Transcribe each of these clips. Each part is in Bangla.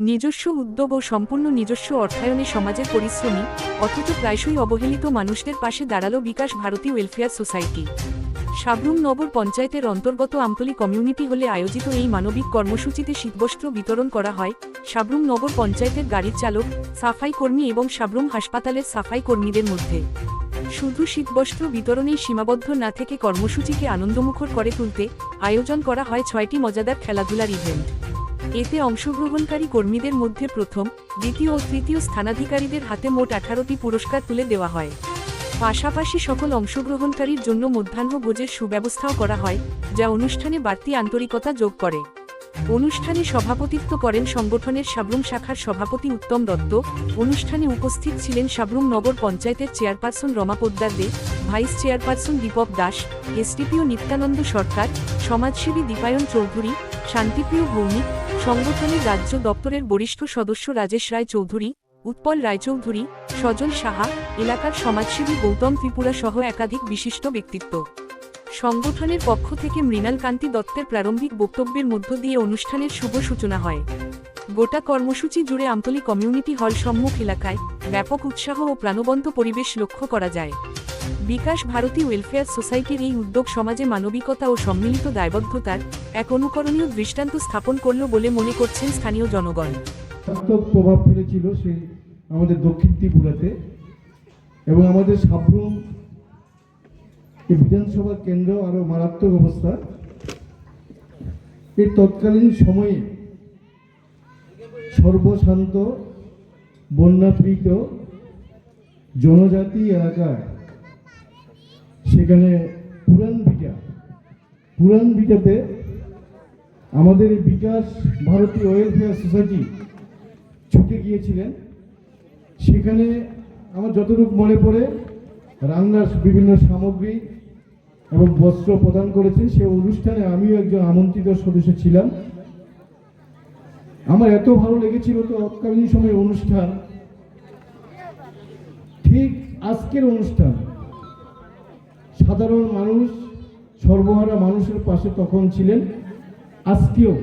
নিজস্ব উদ্যোগ ও সম্পূর্ণ নিজস্ব অর্থায়নে সমাজের পরিশ্রমী, অথচ প্রায়শই অবহেলিত মানুষদের পাশে দাঁড়াল বিকাশ ভারতী ওয়েলফেয়ার সোসাইটি। সাবরুম নগর পঞ্চায়েতের অন্তর্গত আমতলি কমিউনিটি হলে আয়োজিত এই মানবিক কর্মসূচিতে শীতবস্ত্র বিতরণ করা হয়। সাবরুম নগর পঞ্চায়েতের গাড়ির চালক, সাফাই কর্মী এবং সাবরুম হাসপাতালের সাফাই কর্মীদের মধ্যে। শুধু শীতবস্ত্র বিতরণেই সীমাবদ্ধ না থেকে কর্মসূচিকে আনন্দমুখর করে তুলতে আয়োজন করা হয় ছয়টি মজাদার খেলাধুলার ইভেন্ট। এতে অংশগ্রহণকারী কর্মীদের মধ্যে প্রথম, দ্বিতীয় ও তৃতীয় স্থানাধিকারীদের হাতে মোট আঠারোটি পুরস্কার তুলে দেওয়া হয়। পাশাপাশি সকল অংশগ্রহণকারীর জন্য মধ্যাহ্ন ভোজের সুব্যবস্থাও করা হয়, যা অনুষ্ঠানে বাড়তি আন্তরিকতা যোগ করে। অনুষ্ঠানে সভাপতিত্ব করেন সংগঠনের সাবরুম শাখার সভাপতি উত্তম দত্ত, অনুষ্ঠানে উপস্থিত ছিলেন সাবরুম নগর পঞ্চায়েতের chairperson Rama Poddar De, vice chairperson Dipak Das SDPO Nityananda Sarkar, সমাজসেবী দীপায়ন চৌধুরী শান্তিপ্রিয় ভৌমিক, সংগঠনের রাজ্য দপ্তরের বরিষ্ঠ সদস্য রাজেশ রায় চৌধুরী উৎপল রায়চৌধুরী, সজল সাহা, এলাকার সমাজসেবী গৌতম ত্রিপুরা সহ একাধিক বিশিষ্ট ব্যক্তিত্ব। সংগঠনের পক্ষ থেকে মৃণাল কান্তি দত্তের প্রারম্ভিক বক্তব্যের মধ্য দিয়ে অনুষ্ঠানের শুভ সূচনা হয়। গোটা কর্মসূচি জুড়ে আমতলী কমিউনিটি হল সম্মুখ এলাকায় ব্যাপক উৎসাহ ও প্রাণবন্ত পরিবেশ লক্ষ্য করা যায়। বিকাশ ভারতী ওয়েলফেয়ার সোসাইটির এই উদ্যোগ সমাজে মানবিকতা ও সম্মিলিত দায়বদ্ধতার এক অনুকরণীয় দৃষ্টান্ত স্থাপন করল বলে মনে করছেন স্থানীয় জনগণ। প্রভাব ফেলেছিল সেই আমাদের দক্ষিণ ত্রিপুরাতে এবং আমাদের সাবরুম বিধানসভা কেন্দ্র আরও মারাত্মক অবস্থা। এই তৎকালীন সময়ে সর্বশান্ত, বন্যাপীড়িত জনজাতি এলাকায় সেখানে পুরান বিটা পুরান বিটাতে আমাদের বিকাশ ভারতীয় ওয়েলফেয়ার সোসাইটি ছুটে গিয়েছিলেন। সেখানে আমার যতটুকু মনে পড়ে রান্নার বিভিন্ন সামগ্রী এবং বস্ত্র প্রদান করেছে সে অনুষ্ঠানে আমিও একজন আমন্ত্রিত সদস্য ছিলাম। আমার এত ভালো লেগেছিল তো তৎকালীন সময় অনুষ্ঠান। ঠিক আজকের অনুষ্ঠান সাধারণ মানুষ, সর্বহারা মানুষের পাশে তখন ছিলেন। আজকেও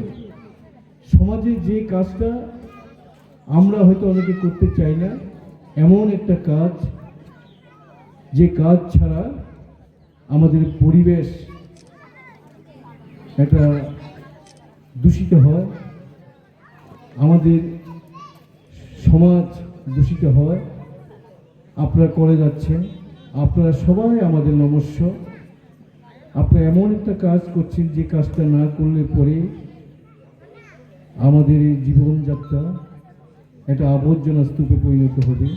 সমাজে যে কাজটা আমরা হয়তো অনেকে করতে চাই না, এমন একটা কাজ, যে কাজ ছাড়া আমাদের পরিবেশ একটা দূষিত হয়, আমাদের সমাজ দূষিত হয়। আপনারা করে যাচ্ছেন আপনারা সবাই আমাদের নমস্য। আপনারা এমন একটা কাজ করছেন যে কাজটা না করলে পরে আমাদের এই জীবনযাত্রা একটা আবর্জনা স্তূপে পরিণত হবে।